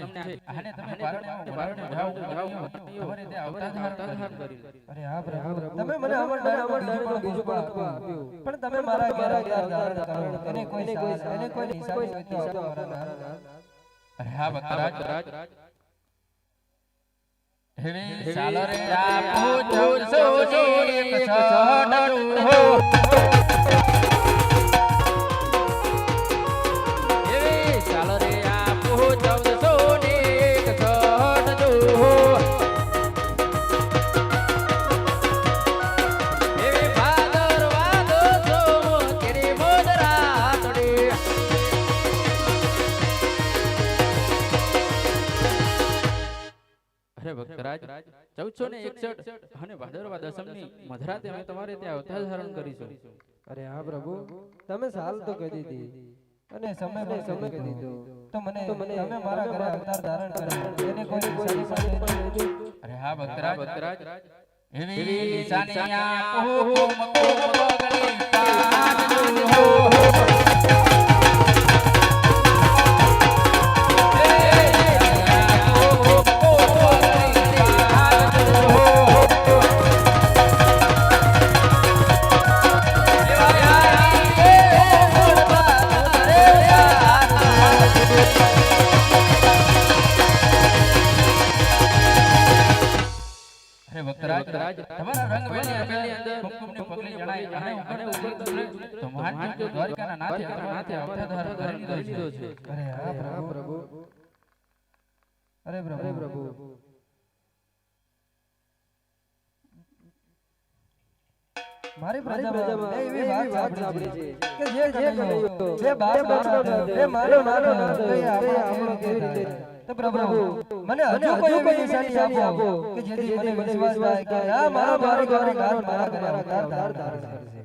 આને તમે બારણે બારણે જાઓ જાઓ તમારે તે અવતાર ધારણ કરી. અરે હા પ્રભુ તમે મને અમર ડાયરામાં બીજું પણ બીજું પણ આપ્યું પણ તમે મારા ઘેર અવતાર ધારણ કરો એને કોઈ સાથ એને કોઈ મારા નાથ. અરે હા ભક્તરાજ હેવી ચાલો રે આપું ચૌદસો ને એક સહડનું હો. ચૌદસો ને એકસઠ. અને ભાદરવા દસમની મધરાતે અમે તમારે ત્યાં અવતાર ધારણ કરીશું. અરે હા પ્રભુ. તમે સાલ તો કહી દીધી. અને સમય પણ સમય કહી દીધો. તો મને તો મને તમે મારા ઘરે અવતાર ધારણ કર્યો એને કોઈ નિશાની પણ અરે હા ભક્તરાજ. ભક્તરાજ. એવી નિશાની આપો મકો જો નાથે નાથે અવતાર ધારણ કરી લીધો છે અરે હા પ્રભુ અરે પ્રભુ પ્રભુ મારી પ્રજામાં એવી વાત સાંભળી છે કે જે જે કહ્યું જે બાર બાર જે મારો મારો કઈ આપણો કેવી રીતે તો પ્રભુ મને હજુ કોઈ નિશાની આપો કે જેથી મને વિશ્વાસ થાય કે આ મારો મારો ઘરે મારો મારા ઘરે ધાર ધાર કરશે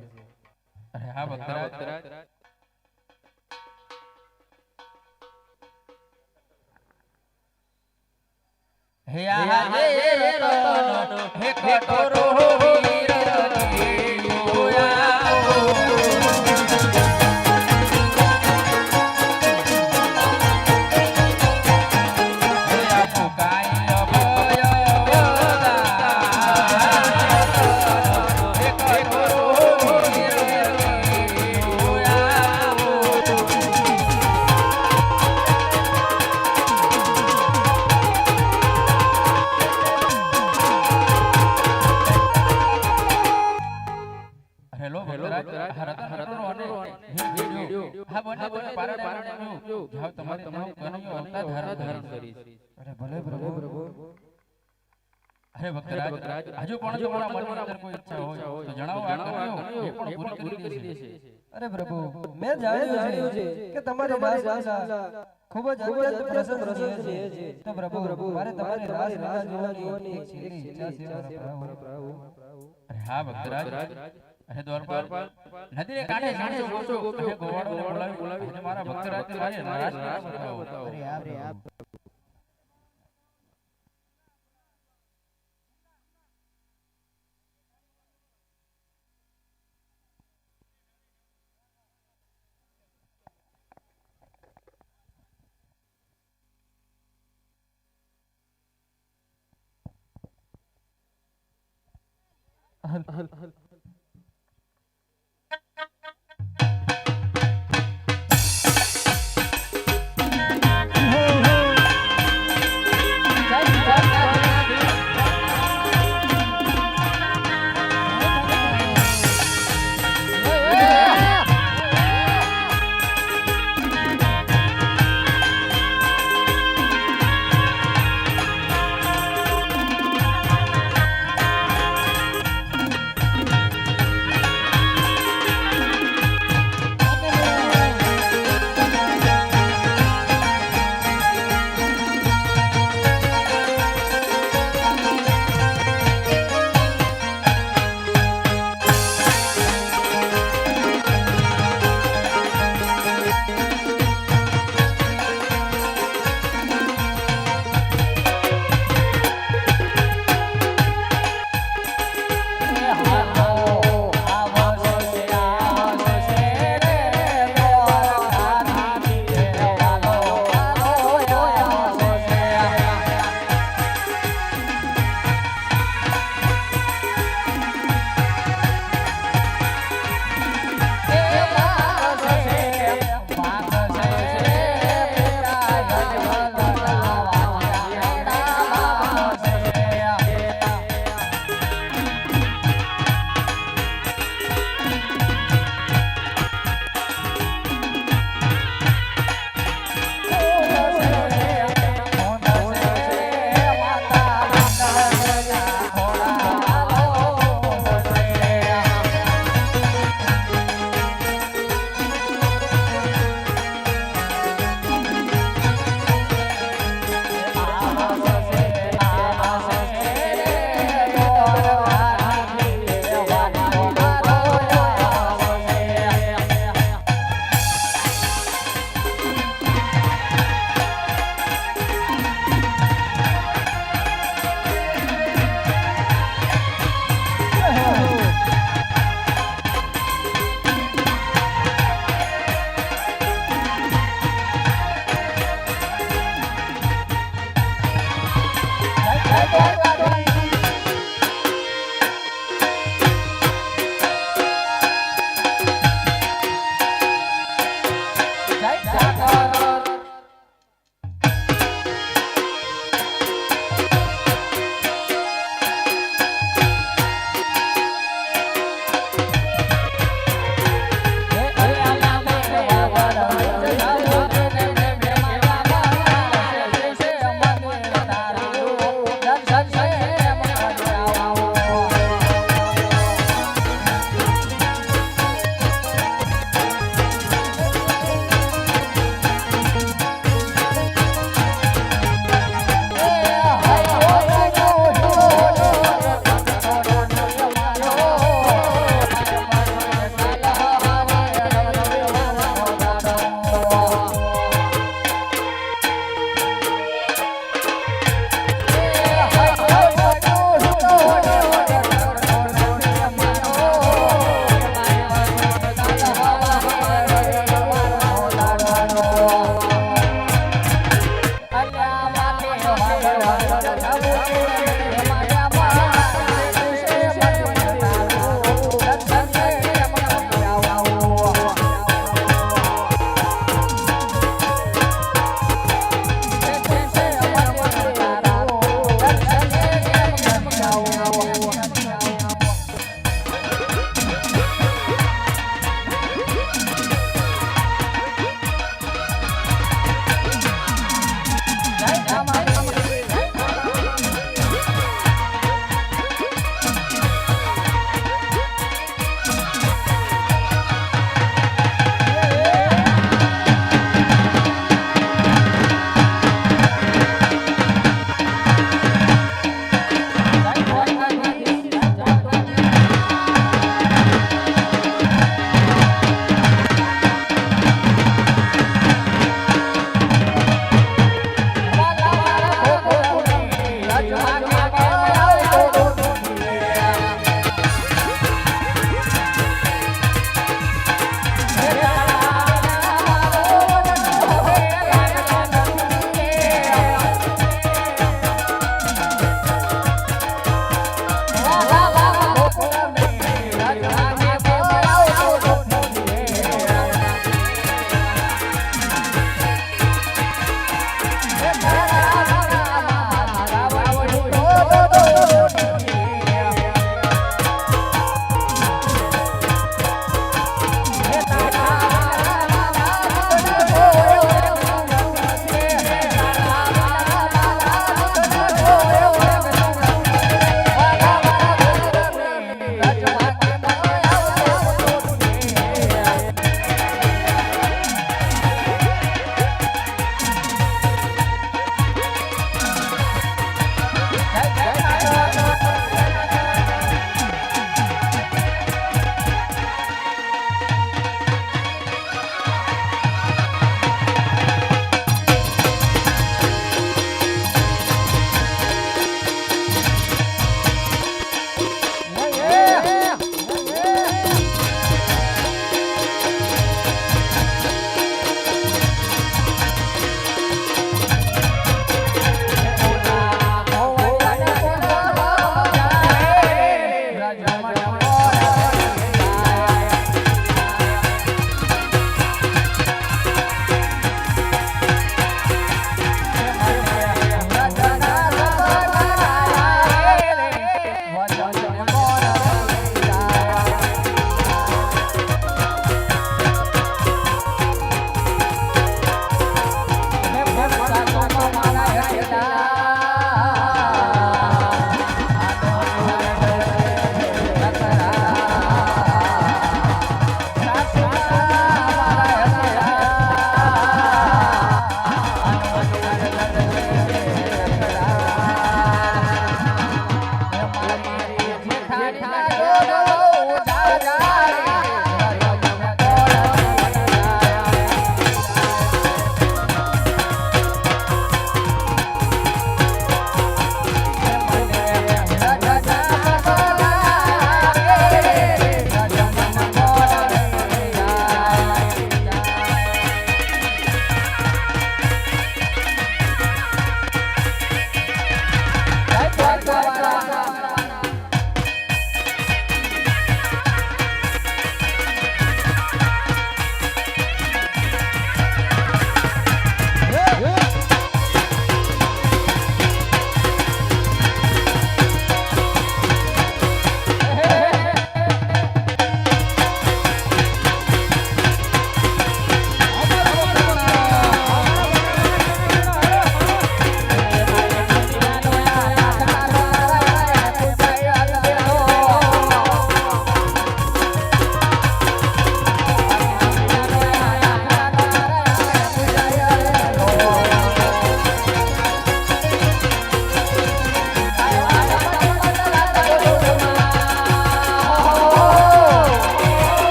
અરે હા ભક્તરાજ હે આ હે રતન હે કટોરો અરે ભક્તરાજ હજુ પણ તમારા મનમાં અંદર કોઈ ઈચ્છા હોય તો જણાવો આ કનૈયો એ પણ પૂરી કરી દેશે અરે પ્રભુ મેં જાણ્યું છે કે તમારી રાસલીલા ખૂબ જ અત્યંત પ્રસન્ન પ્રશંસનીય છે. તો પ્રભુ પ્રભુ મારે તમારી રાસલીલા જોવાની એક છેલ્લી ઈચ્છા છે પ્રભુ. અરે હા ભક્તરાજ અરે દ્વારપાલ. નદીને કાંઠે સાંજે ગોસો. અને ગોવાડો બોલાવી. બોલાવી. મારા ભક્તરાજ મારી રાસલીલા બતાવો અરે આ أهل. أهل.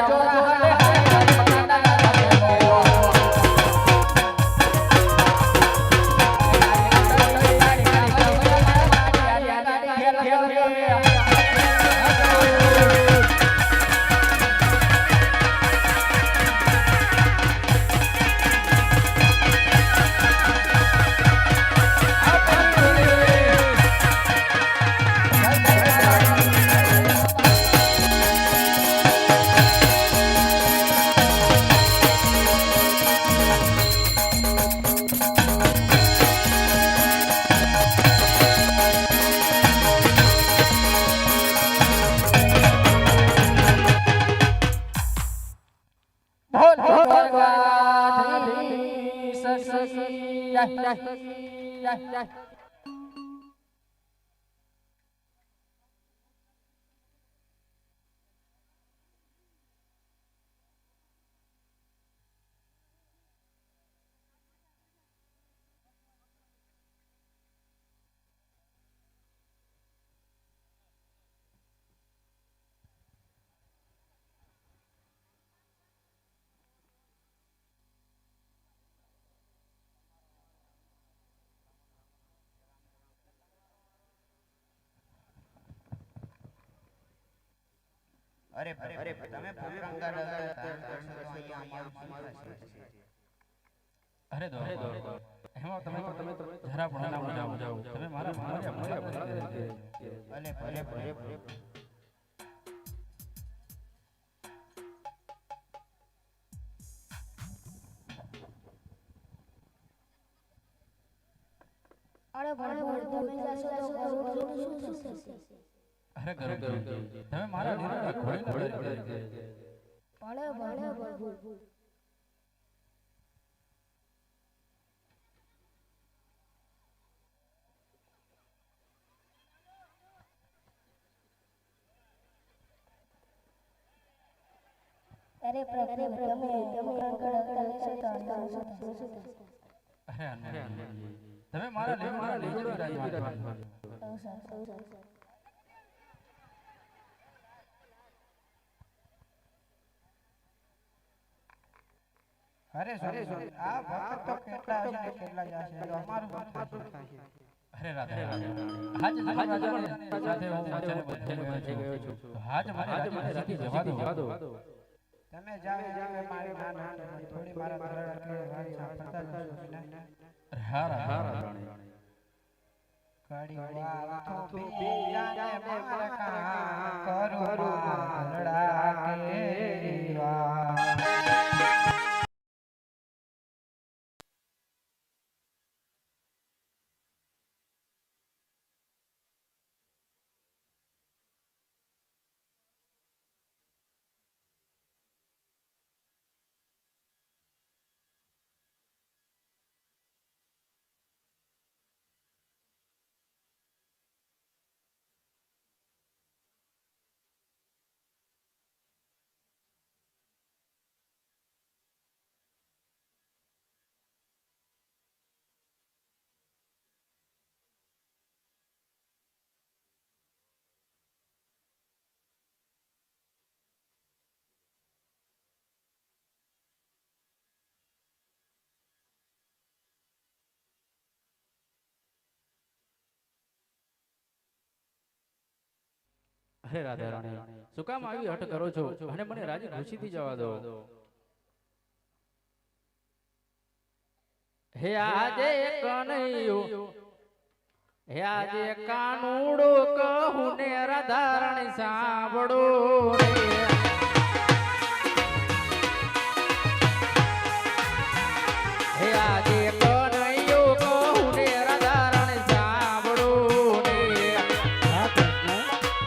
agora, agora. અરે અરે અરે તમે પ્રોગ્રામ અરે દો એમાં તમે તમે જરા પણ ના મજા મજા તમે મારા મારા મજા મજા અલે ભલે ભલે ભલે અરે ભલે. તમે જશો તો શું થશે? અરે કરો તમે મારા નિર્ણય ઘોડીને ડરી ગયા. ભલે ભલે પ્રભુ અરે પ્રભુ તમે તમે અરે તમે મારા નિર્ણય લઈ બિરાજમાન છો. અરે સોરી. સોરી. આ ભક્ત તો કેટલા હશે ને કેટલા જશે અમારું શું થશે અરે રાધા સાથે હું ગયો છું. મને જવા દો. તમે જાવે જાઓ મારી ના ના થોડી મારા ધરણ કે વાત સાંભળતા જશો હા વાર કરું અરે રાધા રાણી, શું કામ આવી હટ કરો છો? અને મને રાજી ખુશીથી જવા દો. હે આજે કનૈયો, હે આજે કાનુડો કહું ને રાધા રાણી સાંભળો રે.